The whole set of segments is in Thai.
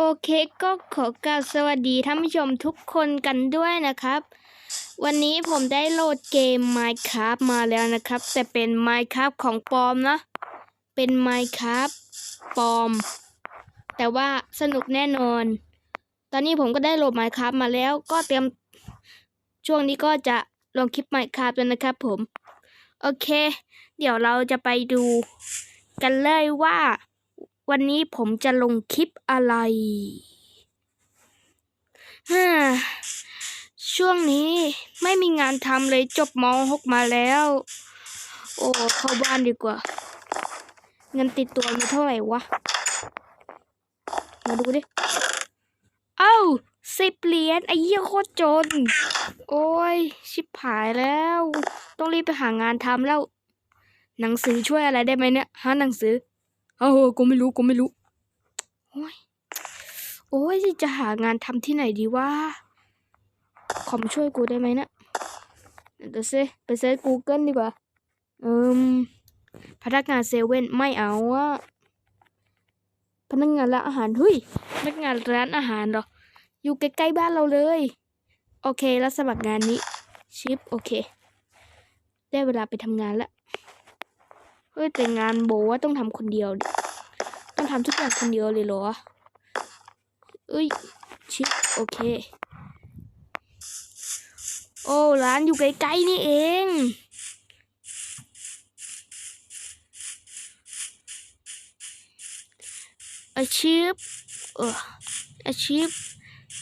โอเคก็ขอกราบสวัสดีท่านผู้ชมทุกคนกันด้วยนะครับ วันนี้ผมได้โหลดเกม Minecraft มาแล้วนะครับ แต่เป็น Minecraft ของปลอมนะ เป็น Minecraft ปลอม แต่ว่าสนุกแน่นอน ตอนนี้ผมก็ได้โหลด Minecraft มาแล้วก็เตรียมช่วงนี้ก็จะลงคลิป Minecraft แล้วนะครับผม โอเค เดี๋ยวเราจะไปดูกันเลยว่า วันนี้ผมจะลงคลิปอะไรฮ่าช่วงนี้ไม่มีงานทำเลยจบม .6 มาแล้ว โอ้เข้าบ้านดีกว่า เงินติดตัวมีเท่าไหร่วะ มาดูดิ เอ้าสิบเหรียญไอ้เหี้ยโคตรจน โอ้ย ชิบหายแล้ว ต้องรีบไปหางานทำแล้ว หนังสือช่วยอะไรได้ไหมเนี่ยหาหนังสือ เออกูไม่รู้กูไม่รู้ โอ้ย โอ้ยจะหางานทำที่ไหนดีวะคอมช่วยกูได้ไหมเนะเดี๋ยวซิไปเซิร์ช Google ดีกว่าอืมพนักงานเซเว่นไม่เอาอะพนักงานร้านอาหารเฮ้ยพนักงานร้านอาหารเหรอ อยู่ใกล้ๆบ้านเราเลย โอเค แล้วสมัครงานนี้ ชิป โอเค ได้เวลาไปทำงานแล้ว เฮ้ยแต่งานโบว่าต้องทำคนเดียว ต้องทำทุกอย่างคนเดียวเลยเหรอ เอ้ยชิปโอเค โอ้ร้านอยู่ใกล้ๆนี่เอง อาชีพเอออาชีพ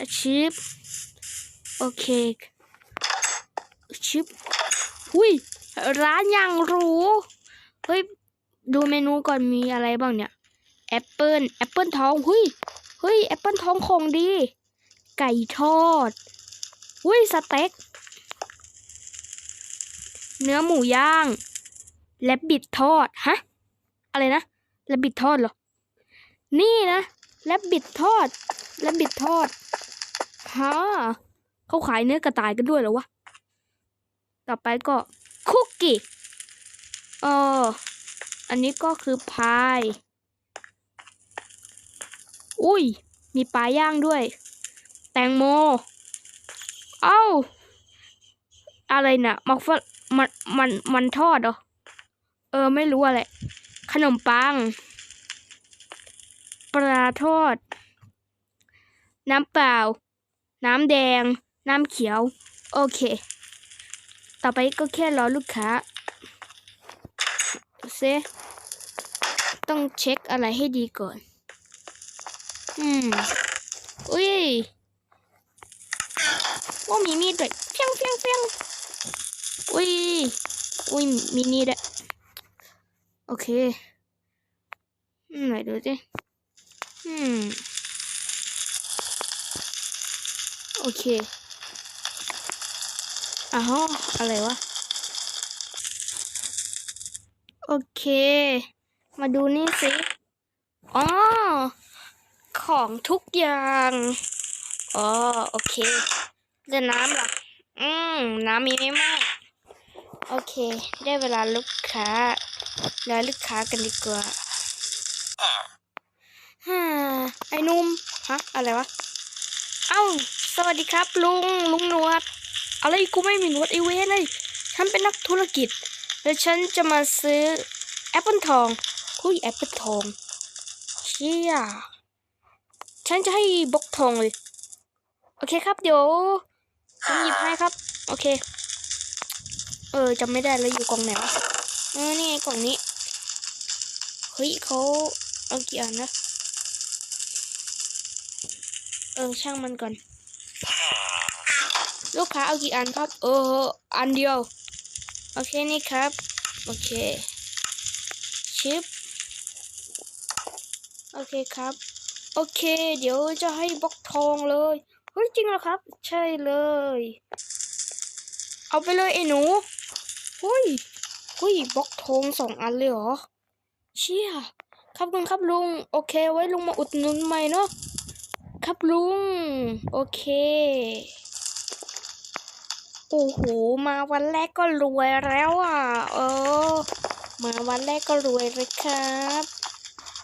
อาชีพโอเคอาชีพหุยร้านย่างรู้ ดูเมนูก่อนมีอะไรบ้างเนี่ยแอปเปิลแอปเปิลทองหุยเฮ้ยแอปเปิลทองของดี ไก่ทอดหุยสเต็ก เนื้อหมูย่าง และบิดทอด ฮะ อะไรนะและบิดทอดเหรอ นี่นะและบิดทอดและบิดทอดฮะเขาขายเนื้อกระต่ายกันด้วยเหรอวะ ต่อไปก็คุกกี้เออ อันนี้ก็คือพาย อุ้ย มีปลาย่างด้วย แตงโม เอ้า อะไรนะ่ะมักฟะมัน มัน มันทอดเหรอ เออ ไม่รู้อะไรขนมปัง ปลาทอด น้ำเปล่า น้ำแดง น้ำเขียว โอเค ต่อไปก็แค่รอลูกค้า เซต้องเช็คอะไรให้ดีก่อน อืม อุ้ยว่ามีมีดด้วยเพียงเพียงเพียงอุ้ย อุ้ย มีนี่ด้วยโอเคอืมไหนดูสิอืม โอเคอ้าวอะไรวะ โอเค มาดูนี่สิอ๋อของทุกอย่างอ๋อโอเคจะน้ำล่ะอืม น้ำมีไม่มาก โอเค ได้เวลาลูกค้า แล้วลูกค้ากันดีกว่าฮ่าไอ้นุ่มฮะ อะไรวะ เอ้า สวัสดีครับ ลุง ลุงนวด อะไรกูไม่มีนวดไอเวนเลย ฉันเป็นนักธุรกิจ แล้วฉันจะมาซื้อแอปเปิลทองคุยแอปเปิลทองเชี่ยฉันจะให้บล็อกทองเลย โอเคครับ เดี๋ยวผมหยิบให้ครับ โอเค เออจำไม่ได้แล้วอยู่กล่องไหนวะเออนี่ไงกล่องนี้ เฮ้ยเขาเอากี่อันนะ เออช่างมันก่อน ลูกค้าเอากี่อันครับ เออ อันเดียว โอเคนี่ครับ โอเค ชิป โอเคครับ โอเค เดี๋ยวจะให้บล็อกทองเลย เฮ้ย จริงเหรอครับ ใช่เลย เอาไปเลยไอ้หนูเฮ้ยเฮ้ยบล็อกทองสองอันเลยเหรอ เชี่ย ครับคุณครับลุง โอเค ไว้ลุงมาอุดหนุนใหม่เนาะ ครับลุง โอเค โอ้โหมาวันแรกก็รวยแล้วอะ เออ มาวันแรกก็รวยเลยครับ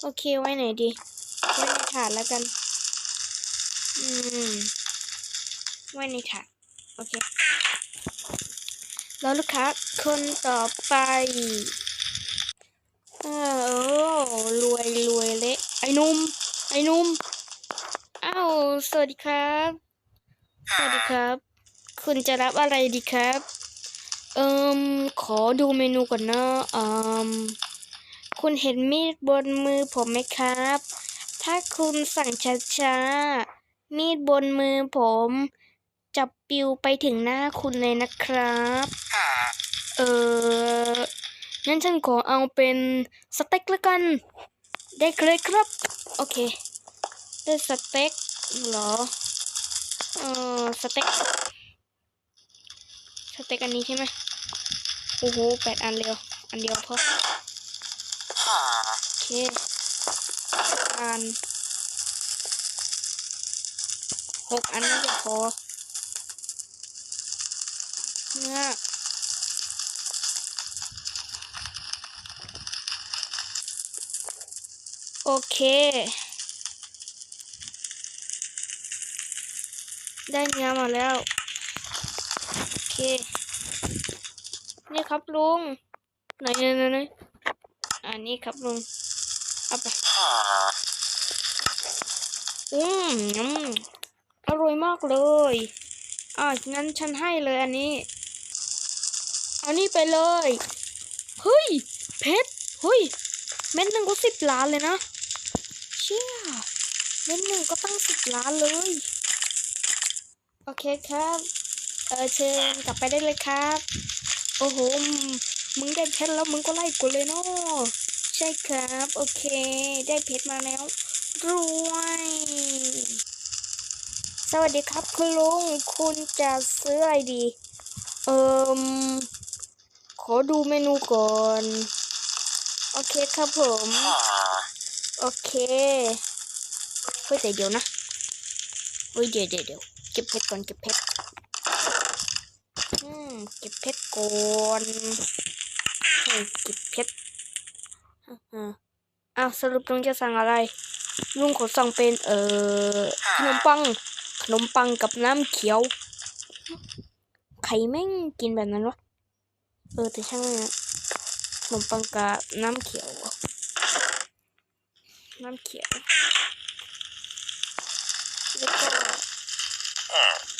โอเคไว้ไหนดีไว้ในถาดแล้วกัน อืมไว้ในถังโอเค แล้วลูกค้าคนต่อไปเออรวยรวยเละไอ้นุ่ม ไอ้นุ่มอ้าวสวัสดีครับ สวัสดีครับ คุณจะรับอะไรดีครับ เอิมขอดูเมนูก่อนนะเอิมคุณเห็นมีดบนมือผมไหมครับ ถ้าคุณสั่งช้าๆ มีดบนมือผมจะปลิวไปถึงหน้าคุณเลยนะครับ เอองั้นฉันขอเอาเป็นสเต็กแล้วกัน ได้เลยครับ โอเค ได้สเต็กเหรอ เออสเต็ก สเต็กอันนี้ใช่ไหมโอ้โหแปดอันเร็ว อันเดียวพอโอเคอันหกอันน่าจะพอเนื้อโอเค ได้เนื้อมาแล้ว เค นี่ครับลุงไหนไหนไหนอันนี้ครับลุงเอาไปอืมอืมอร่อยมากเลยอะงั้นฉันให้เลยอันนี้ เอานี่ไปเลย เฮ้ย เพชร เฮ้ย เม็ดหนึ่งก็สิบล้านเลยนะ เชี่ย เม็ดหนึ่งก็ตั้งสิบล้านเลย โอเคครับ เออเชิญกลับไปได้เลยครับ โอ้โห มึงได้เพชรแล้วมึงก็ไล่กูเลยเนาะใช่ครับ โอเค ได้เพชรมาแล้วรวยสวัสดีครับ คุณลุง คุณจะซื้ออะไรดี เอิมขอดูเมนูก่อน โอเคครับผม โอเคเฮ้ยแต่เดี๋ยวนะเฮ้ยเดี๋ยวเดี๋ยวเก็บเพชรก่อนเก็บเพชร เก็บเพชรก่อนเฮ้ยเก็บเพชรอ้าวสรุปลุงจะสั่งอะไร ลุงขอสั่งเป็นเอ่อขนมปัง ขนมปังกับน้ำเขียว ใครแม่งกินแบบนั้นวะ เออแต่ช่างนะขนมปังกับน้ำเขียว น้ำเขียวแล้วก็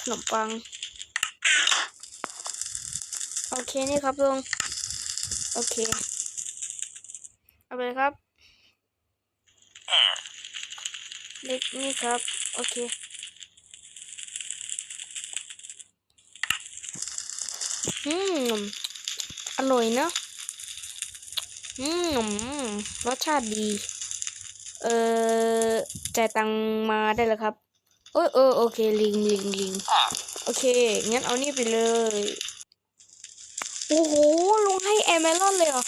ขนมปัง โอเคนี่ครับลุงโอเค เอาไปเลยครับเล็กนี่ครับ โอเค อืม อร่อยเนอะอืม รสชาติดี เออจ่ายตังมาได้แล้วครับ เออเออโอเค ลิงลิงลิงโอเค งั้นเอานี่ไปเลย โอ้โหลุงให้แอร์เมลอนเลยเหรอ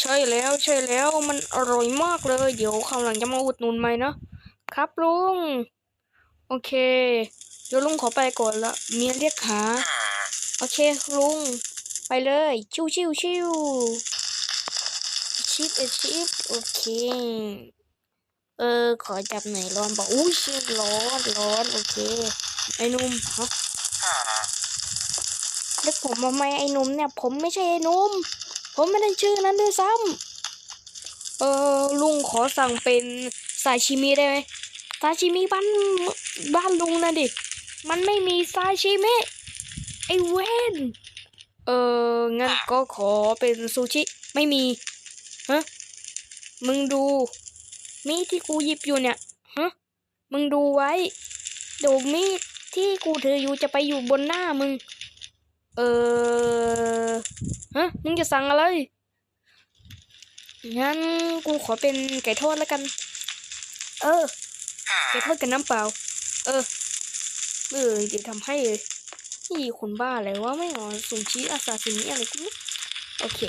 ใช่แล้วใช่แล้วมันอร่อยมากเลย เดี๋ยวคราวหลังจะมาอุดหนุนใหม่นะครับลุง โอเค เดี๋ยวลุงขอไปก่อนละเมียเรียกหา โอเคลุง ไปเลย ชิวชิวชิวชิปเอชิปโอเค เออ ขอจับหน่อยร้อนบอกอุ้ยชิร้อนร้อนโอเค ไอ้หนุ่มฮะ เรียกผมมาไมไอ้นุ่มเนี่ย ผมไม่ใช่ไอ้นุ่ม ผมไม่ได้ชื่อนั้นด้วยซ้ำเออลุงขอสั่งเป็นซาชิมิได้ไหมซาชิมิบ้านบ้านลุงนะดิ มันไม่มีซาชิมิไอ้เวนเอองั้นก็ขอเป็นซูชิไม่มีฮะมึงดูมีดที่กูหยิบอยู่เนี่ยฮะมึงดูไว้เดี๋ยวมีดที่กูถืออยู่จะไปอยู่บนหน้ามึง เออฮะมึงจะสั่งอะไรงั้นกูขอเป็นไก่ทอดแล้วกัน เออ ไก่ทอดกับน้ำเปล่า เออ เออเดี๋ยวทำให้เลยนี่คนบ้าอะไรวะไม่เอาซูชิอาซาซิมิอะไรกูไม่โอเค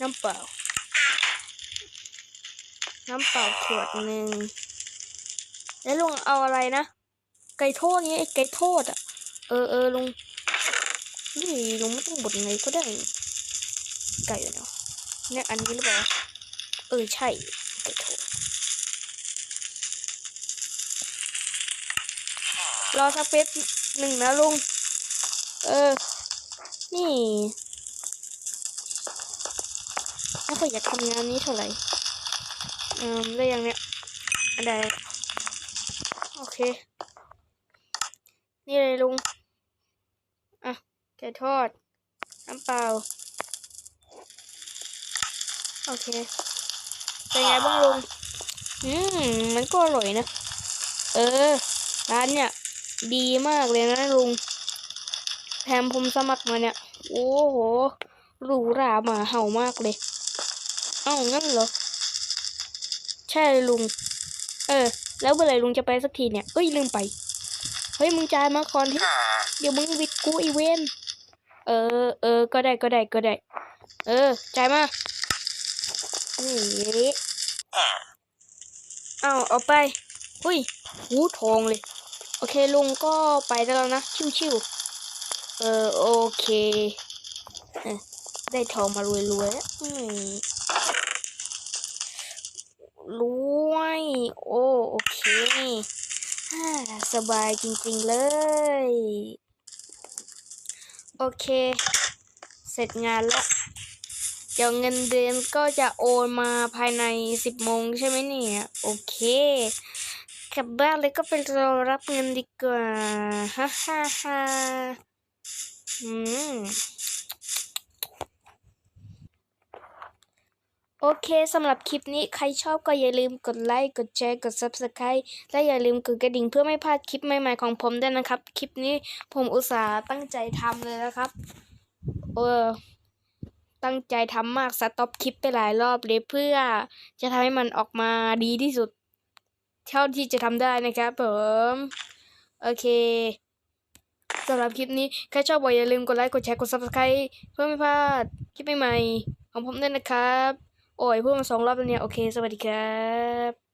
น้ำเปล่า น้ำเปล่าขวดหนึ่งแล้วลุงเอาอะไรนะ ไก่โทอดไงไอไก่โทษอะ เออเออลุงนี่ลุงไม่ต้องบดไงก็ได้ ไก่เนาะเนี่ยอันนี้หรือเปล่า เออ ใช่ ไก่โทษรอสักเป๊บหนึ่งนะลุง เออ นี่ไม่ค่อยอยากทำงานนี้เท่าไหร่อืได้ยังเนี่ยได้โอเค นี่เลยลุง อะไก่ทอด น้ำเปล่า โอเค เป็นไงบ้างลุง อืม มันก็อร่อยนะ เออ ร้านเนี่ย ดีมากเลยนะลุง แถมผมสมัครมาเนี่ย โอ้โห หรูหราหมาเห่ามากเลย เอ้า งั้นเหรอ ใช่ลยลุง เออ แล้วเมื่อไหร่ลุงจะไปสักทีเนี่ย เอ้ย ลืมไป เฮ้ยมึงจ่ายมาก่อนที่เดี๋ยวมึงวิดกูอีเวนเออเออก็ได้ก็ได้ก็ได้ เออจ่ายมานี่เอาเอาไปหุ้ยหูทองเลย โอเคลุงก็ไปได้แล้วนะ ชิวๆเออโอเคเออได้ทองมารวยๆแล้วอืมรวย โอ้โอเค ฮ่าสบายจริงๆเลย โอเค เสร็จงานแล้วเดี๋ยวเงินเดือนก็จะโอนมาภายในสิบโมงใช่ไหมเนี่ย โอเคกลับบ้านเลยก็ไปรอรับเงินดีกว่าฮ่าฮ่าฮ่าอืม โอเคสำหรับคลิปนี้ใครชอบก็อย่าลืมกดไลค์ กดแชร์ กด Subscribe และอย่าลืมกดกระดิ่งเพื่อไม่พลาดคลิปใหม่ๆของผมด้วยนะครับ คลิปนี้ผมอุตส่าห์ตั้งใจทำเลยนะครับเออตั้งใจทำมากสต็อปคลิปไปหลายรอบเลยเพื่อจะทำให้มันออกมาดีที่สุด เท่าที่จะทำได้นะครับผมโอเคสำหรับคลิปนี้ใครชอบก็อย่าลืมกดไลค์ กดแชร์ กด Subscribe เพื่อไม่พลาดคลิปใหม่ๆของผมด้วยนะครับ โอ้ยพูดมาสองรอบแล้วเนี่ย โอเค สวัสดีครับ